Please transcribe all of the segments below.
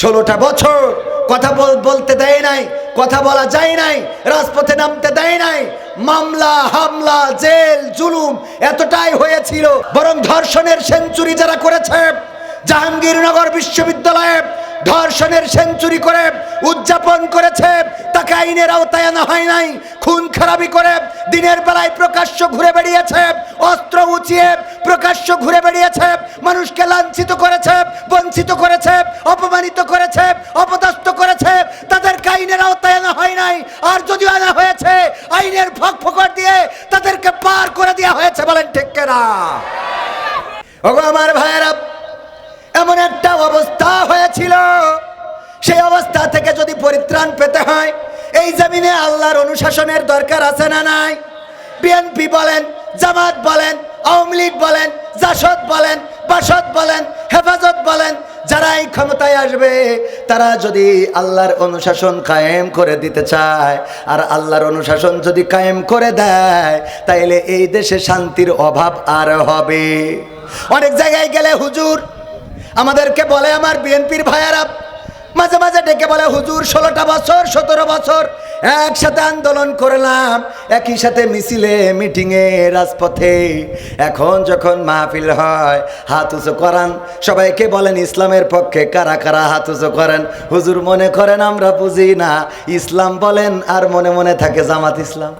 ষোলোটা বছর কথা বল বলতে দেয় নাই, কথা বলা যায় নাই, রাজপথে নামতে দেয় নাই। মামলা, হামলা, জেল, জুলুম এতটাই হয়েছিল। বরং ধর্ষণের সেঞ্চুরি যারা করেছে, জাহাঙ্গীরনগর বিশ্ববিদ্যালয়ে ধর্ষণের সেঞ্চুরি করে, উদযাপন করেছে, তাকে আইনের আওতায় আনা হয় নাই, খুন খারাপি করে দিনের বেলায় প্রকাশ্য ঘুরে বেড়িয়েছে, অস্ত্র উঁচিয়ে প্রকাশ্য ঘুরে বেড়িয়েছে, মানুষকে লাঞ্ছিত করেছে, বঞ্চিত করেছে, অপমানিত করেছে, অপদস্থ করেছে। তাদেরকে আইনের আওতায় আনা হয় নাই। আর যদিও আনা হয়েছে, আইনের ফক ফকর দিয়ে তাদেরকে পার করে দেওয়া হয়েছে বলেন ঠিক কেনা? ওগো আমার ভাইয়েরা, এমন একটা অবস্থা হয়েছিল। সেই অবস্থা থেকে যদি পরিত্রাণ পেতে হয়, এই জমিনে আল্লাহর অনুশাসনের দরকার আছে না নাই? বিএনপি বলেন, জামাত বলেন আওয়ামী লীগ বলেন, জাসদ বলেন, বাসদ বলেন, হেফাজত বলেন যারা এই ক্ষমতায় আসবে, তারা যদি আল্লাহর অনুশাসন কায়েম করে দিতে চায়, আর আল্লাহর অনুশাসন যদি কায়েম করে দেয়, তাইলে এই দেশে শান্তির অভাব আর হবে। অনেক জায়গায় গেলে হুজুর, আমাদেরকে বলে আমার বিএনপির ভাইয়ারা, মাঝে মাঝে ডেকে বলে, হুজুর, ষোলোটা বছর, সতেরো বছর একসাথে আন্দোলন করলাম, একই সাথে মিছিলে, মিটিংয়ে, রাজপথে। এখন যখন মাহফিল হয়, হাত উঁচু করান। সবাইকে বলেন, ইসলামের পক্ষে কারা কারা হাত উঁচু করেন? হুজুর মনে করেন, আমরা বুঝি না। ইসলাম বলেন, আর মনে মনে থাকে জামাত ইসলাম।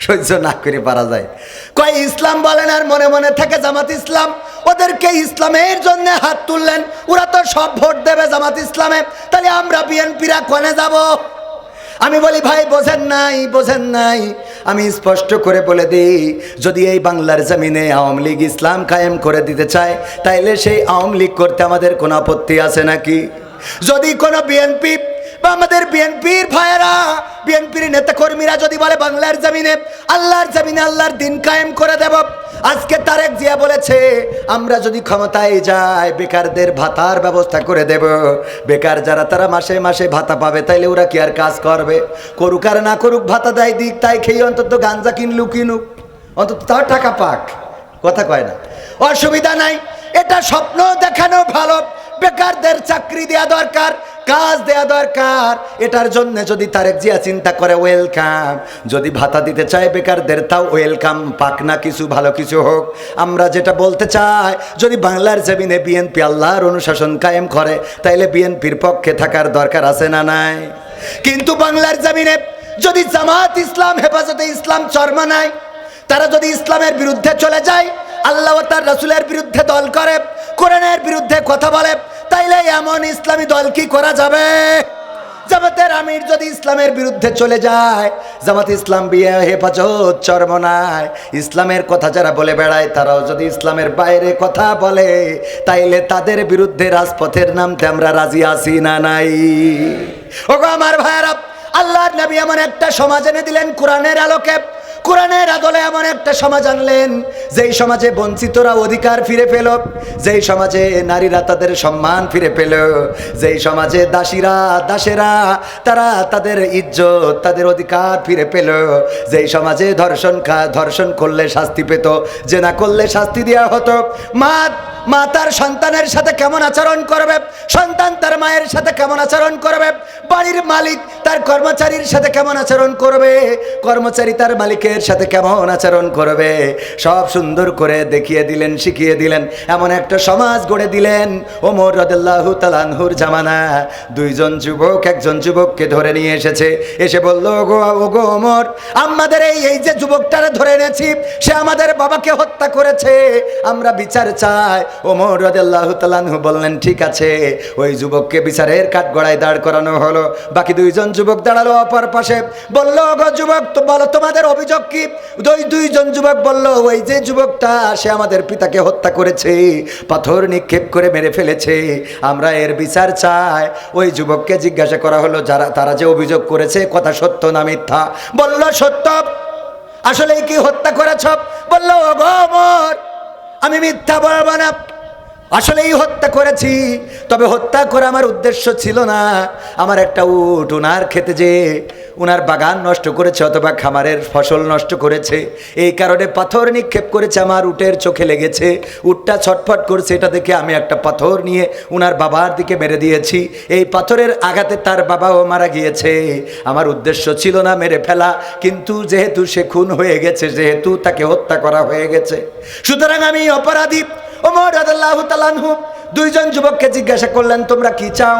সহ্য না করে পারা যায়। কয়, ইসলাম বলেন, আর মনে মনে থাকে জামাত ইসলাম? ওদেরকে ইসলামের জন্য হাত তুললেন। ওরা তো সব ভোট দেবে জামাত ইসলামে। তাহলে আমরা বিএনপিরা কনে যাব? আমি বলি, ভাই, বোঝেন নাই বোঝেন নাই। আমি স্পষ্ট করে বলে দিই, যদি এই বাংলার জমিনে আওয়ামী লীগ ইসলাম কায়েম করে দিতে চায়, তাইলে সেই আওয়ামী লীগ করতে আমাদের কোনো আপত্তি আছে নাকি? যদি কোনো বিএনপি বা আমাদের বিএনপির ভাইয়েরা বিএনপির নেতা কর্মীরা যদি বলে বাংলার জমিনে আল্লাহর জমিনে আল্লাহর দিন কায়েম করে দেব, আজকে তারেক জিয়া বলেছে, আমরা যদি ক্ষমতায় যাই, বেকারদের ভাতার ব্যবস্থা করে দেব। বেকার যারা, তারা মাসে মাসে ভাতা পাবে, তাইলে ওরা কি আর কাজ করবে? করুক আর না করুক, ভাতা দেয় দিক, তাই খেয়ে অন্তত গাঞ্জা কিনলুক, কিনুক। অন্তত তাও টাকা পাক। কথা কয় না। অসুবিধা নাই। এটা স্বপ্ন দেখানো ভালো। বেকারদের চাকরি দেওয়া দরকার। কাজ দেয়া দরকার। এটার জন্য যদি তারেক জিয়া চিন্তা করে ওয়েলকাম যদি ভাতা দিতে চায় বেকারদের, তাও ওয়েলকাম পাক না কিছু, ভালো কিছু হোক। আমরা যেটা বলতে চাই, যদি বাংলার জমিনে বিএনপি আল্লাহর অনুশাসন কায়েম করে, তাইলে বিএনপির পক্ষে থাকার দরকার আছে না নাই? কিন্তু বাংলার জমিনে যদি জামাত ইসলাম, হেফাজতে ইসলাম চর্মা নাই তারা যদি ইসলামের বিরুদ্ধে চলে যায়, আল্লাহ তার রসুলের বিরুদ্ধে দল করে, কোরআনের বিরুদ্ধে কথা বলে তাইলে এমন ইসলামী দল কি করা যাবে? জামাতের আমির যদি ইসলামের বিরুদ্ধে চলে যায়, জামাত ইসলাম বিয়ে, হেফাজত চরমনায় ইসলামের কথা যারা বলে বেড়ায়, তারাও যদি ইসলামের বাইরে কথা বলে, তাইলে তাদের বিরুদ্ধে রাজপথের নামতে আমরা রাজি আছি না নাই? ওগো আমার ভাইয়ারা, আল্লাহর নবী এমন একটা সমাজ এনে দিলেন, কোরআনের আলোকে। কোরআনের আদলে এমন একটা সমাজ আনলেন, যেই সমাজে বঞ্চিতরা অধিকার ফিরে পেল, যেই সমাজে নারীরা তাদের সম্মান ফিরে পেল, যেই সমাজে দাসীরা, দাসেরা, তারা তাদের ইজ্জত, তাদের অধিকার ফিরে পেল, যেই সমাজে ধর্ষণ খা ধর্ষণ করলে শাস্তি পেত যে না করলে শাস্তি দেওয়া হতো। মা মা তার সন্তানের সাথে কেমন আচরণ করবে? সন্তান তার মায়ের সাথে কেমন আচরণ করবে? বাড়ির মালিক তার কর্মচারীর সাথে কেমন আচরণ করবে? কর্মচারী তার মালিকের সাথে কেমন আচরণ করবে? সব সুন্দর করে দেখিয়ে দিলেন, শিখিয়ে দিলেন। এমন একটা সমাজ গড়ে দিলেন ওমর রদুল্লাহ তালানহুর জামানা। দুইজন যুবক, একজন যুবককে ধরে নিয়ে এসেছে। এসে বলল গো ওগো ওমর, আমাদের এই এই যে যুবকটারে ধরে এনেছি, সে আমাদের বাবাকে হত্যা করেছে। আমরা বিচার চাই ওমর রদুল্লাহ তালানহু বললেন, ঠিক আছে, ওই যুবককে বিচারের কাঠ গড়ায় দাঁড় করানো হলো। বাকি দুইজন যুবক দাঁড়াল অপর পাশে। বলল গো যুবক, তো বলো, তোমাদের অভিযোগ কি? দুই, দুইজন যুবক বলল, ওই যে যুবকটা, সে আমাদের পিতাকে হত্যা করেছে, পাথর নিক্ষেপ করে মেরে ফেলেছে। আমরা এর বিচার চাই। ওই যুবককে জিজ্ঞাসা করা হলো, যারা, তারা যে অভিযোগ করেছে, কথা সত্য না মিথ্যা? বলল, সত্য। আসলেই কি হত্যা করেছ? বলল গো আমি মিথ্যা বলব না। আসলেই হত্যা করেছি, তবে হত্যা করা আমার উদ্দেশ্য ছিল না। আমার একটা উট ওনার খেতে যে উনার বাগান নষ্ট করেছে অথবা খামারের ফসল নষ্ট করেছে। এই কারণে পাথর নিক্ষেপ করেছে, আমার উটের চোখে লেগেছে। উটটা ছটফট করছে, এটা দেখে আমি একটা পাথর নিয়ে উনার বাবার দিকে মেরে দিয়েছি। এই পাথরের আঘাতে তার বাবাও মারা গিয়েছে। আমার উদ্দেশ্য ছিল না মেরে ফেলা, কিন্তু যেহেতু সে খুন হয়ে গেছে যেহেতু তাকে হত্যা করা হয়ে গেছে। সুতরাং আমি অপরাধী। ওমর রাদিয়াল্লাহু তাআলাহু দুইজন যুবককে জিজ্ঞাসা করলেন, তোমরা কি চাও?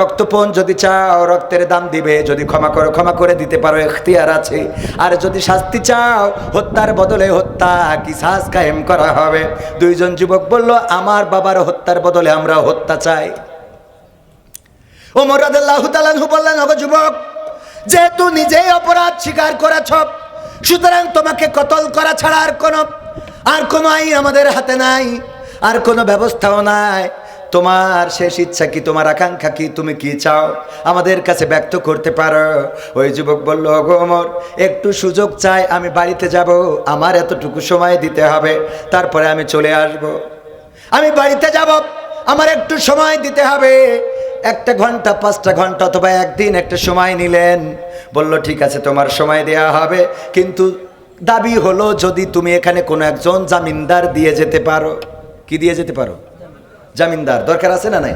রক্তপণ যদি চাও, রক্তের দাম দিবে। যদি ক্ষমা করো, ক্ষমা করে দিতে পারো, এখতিয়ার আছে। আর যদি শাস্তি চাও, হত্যার বদলে হত্যা কি সাজ কায়েম করা হবে? দুইজন যুবক বলল, আমার বাবার হত্যার বদলে আমরা হত্যা চাই। ওমর রাদিয়াল্লাহু তাআলাহু বললেন, ওগো যুবক, যেহেতু নিজেই অপরাধ স্বীকার করেছ, সুতরাং তোমাকে কতল করা ছাড়া আর কোনো আর কোনো আইন আমাদের হাতে নাই। আর কোনো ব্যবস্থাও নাই। তোমার শেষ ইচ্ছা কি, তোমার আকাঙ্ক্ষা কি, তুমি কি চাও? আমাদের কাছে ব্যক্ত করতে পারো। ওই যুবক বলল, ওগো ওমর, একটু সুযোগ চাই, আমি বাড়িতে যাব। আমার এতটুকু সময় দিতে হবে। তারপরে আমি চলে আসব। আমি বাড়িতে যাব। আমার একটু সময় দিতে হবে। একটা ঘণ্টা, পাঁচটা ঘণ্টা অথবা একদিন একটা সময় নিলেন। বলল, ঠিক আছে, তোমার সময় দেয়া হবে। কিন্তু দাবি হলো, যদি তুমি এখানে কোনো একজন জামিনদার দিয়ে যেতে পারো। কি দিয়ে যেতে পারো? জামিনদার, দরকার আছে না নাই?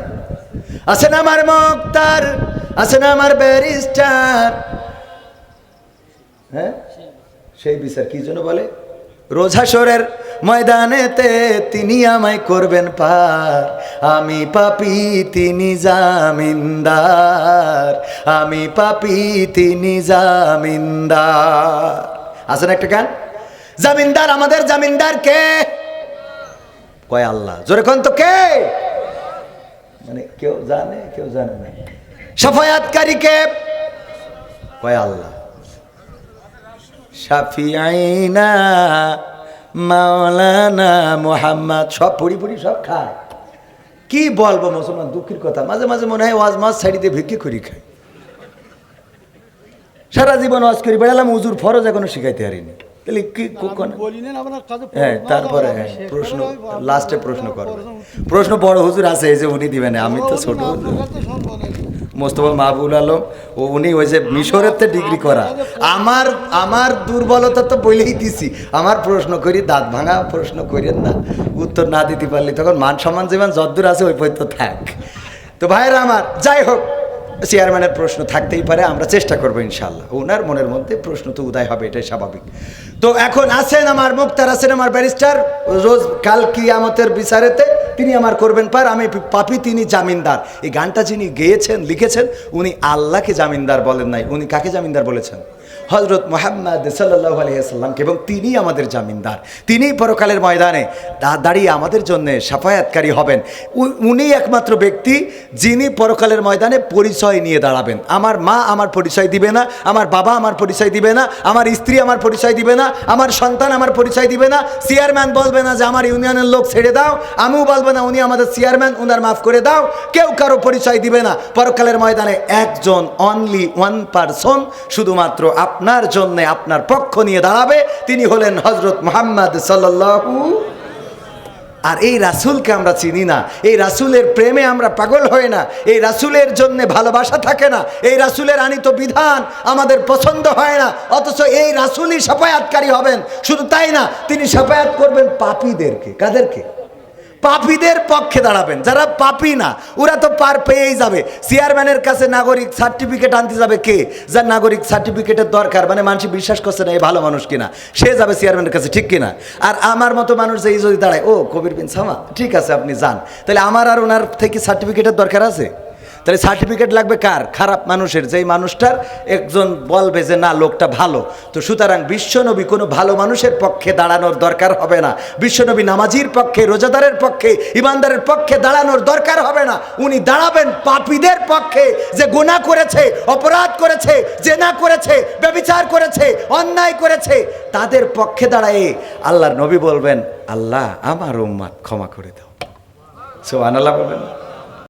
আছে না আমার মুক্তার, আছে না আমার ব্যারিস্টার। হ্যাঁ? সেই বিচার কি জন্য বলে? রোজাসরের ময়দানেতে তিনি আমায় করবেন পার। আমি পাপি, তিনি জামিনদার। আমি পাপি, তিনি জামিনদার। আছেন একটা গান? জামিনদার, আমাদের জামিনদার কে কয় আল্লাহ? জোরে কোন তো কে? মানে কেউ জানে কেউ জানে না। সাফায়াতকারী কে কয় আল্লাহ? শাফিআইনা মাওলানা মোহাম্মদ, সব পড়ি পড়ি, সব খায়। কি বলব মুসলমান, দুঃখের কথা। মাঝে মাঝে মনে হয় ওয়াজ মাছ ছাড়িতে ভিক্ষি করি খায়। সারা জীবন ওয়াজ করি, বেড়ালাম উজুর ফরজ এখনও শিখাইতে পারিনি তাহলে কি হ্যাঁ তারপরে হ্যাঁ, প্রশ্ন লাস্টে প্রশ্ন করবে। প্রশ্ন বড় হুজুর আছে এই যে উনি দিবেন আমি তো ছোট হুজুর। মোস্তফা মাহবুল আলম ও উনি ওই যে মিশরের তে ডিগ্রি করা। আমার আমার দুর্বলতা তো বলেই দিছি। আমার প্রশ্ন করি দাঁত ভাঙা প্রশ্ন করেন না। উত্তর না দিতে পারলে তখন মান সম্মান যেমন যদ্দূর আছে ওই পর্যন্ত থাক। তো ভাইয়েরা আমার যাই হোক চেয়ারম্যানের প্রশ্ন থাকতেই পারে, আমরা চেষ্টা করব ইনশাল্লাহ ওনার মনের মধ্যে প্রশ্ন তো উদয় হবে, এটাই স্বাভাবিক। তো এখন আছেন আমার মুক্তার, আছেন আমার ব্যারিস্টার। রোজ কাল কিয়ামতের বিচারেতে তিনি আমার করবেন পার, আমি পাপি তিনি জামিনদার। এই গানটা যিনি গেয়েছেন, লিখেছেন, উনি আল্লাহকে জামিনদার বলেন নাই। উনি কাকে জামিনদার বলেছেন? হজরত মোহাম্মদ সাল্লাহ আলিয়াল্লামকে এবং তিনি আমাদের জামিনদার। তিনি পরকালের ময়দানে দাঁড়িয়ে আমাদের জন্য সাফায়াতকারী হবেন। উনি একমাত্র ব্যক্তি যিনি পরকালের ময়দানে পরিচয় নিয়ে দাঁড়াবেন। আমার মা আমার পরিচয় দিবে না, আমার বাবা আমার পরিচয় দিবে না, আমার স্ত্রী আমার পরিচয় দিবে না, আমার সন্তান আমার পরিচয় দিবে না, চেয়ারম্যান বলবে না যে আমার ইউনিয়নের লোক ছেড়ে দাও, আমিও বলব না উনি আমাদের চেয়ারম্যান, উনার মাফ করে দাও, কেউ কারও পরিচয় দিবে না। পরকালের ময়দানে একজন অনলি ওয়ান পারসন শুধুমাত্র আপনার জন্য আপনার পক্ষ নিয়ে দাঁড়াবে। তিনি হলেন হজরত মোহাম্মদ সাল্লাল্লাহু আর এই রাসূলকে আমরা চিনি না। এই রাসূলের প্রেমে আমরা পাগল হই না। এই রাসূলের জন্য ভালোবাসা থাকে না। এই রাসূলের আনিত বিধান আমাদের পছন্দ হয় না। অথচ এই রাসূলই সাফায়াতকারী হবেন। শুধু তাই না, তিনি সাফায়াত করবেন পাপীদেরকে। কাদেরকে? পাপীদের পক্ষে দাঁড়াবেন। যারা পাপি না, ওরা তো পার পেয়েই যাবে। চেয়ারম্যানের কাছে নাগরিক সার্টিফিকেট আনতে যাবে কে? যার নাগরিক সার্টিফিকেটের দরকার মানে মানুষ বিশ্বাস করছে না এই ভালো মানুষ কিনা। সে যাবে চেয়ারম্যানের কাছে, ঠিক কিনা? আর আমার মতো মানুষ এই যদি দাঁড়ায়, ও, কবির বিন সামা, ঠিক আছে, আপনি যান। তাহলে আমার আর ওনার থেকে সার্টিফিকেটের দরকার আছে? তাহলে সার্টিফিকেট লাগবে কার? খারাপ মানুষের, যেই মানুষটার একজন বলবে যে, না, লোকটা ভালো। তো সুতরাং বিশ্বনবী কোনো ভালো মানুষের পক্ষে দাঁড়ানোর দরকার হবে না। বিশ্বনবী নামাজির পক্ষে, রোজাদারের পক্ষে, ইমানদারের পক্ষে দাঁড়ানোর দরকার হবে না। উনি দাঁড়াবেন পাপীদের পক্ষে যে গুনাহ করেছে, অপরাধ করেছে, জেনা করেছে, ব্যবিচার করেছে, অন্যায় করেছে। তাদের পক্ষে দাঁড়ায়ে আল্লাহর নবী বলবেন, আল্লাহ, আমার উম্মাদ ক্ষমা করে দাও। সো আনাল্লাহ বলবেন?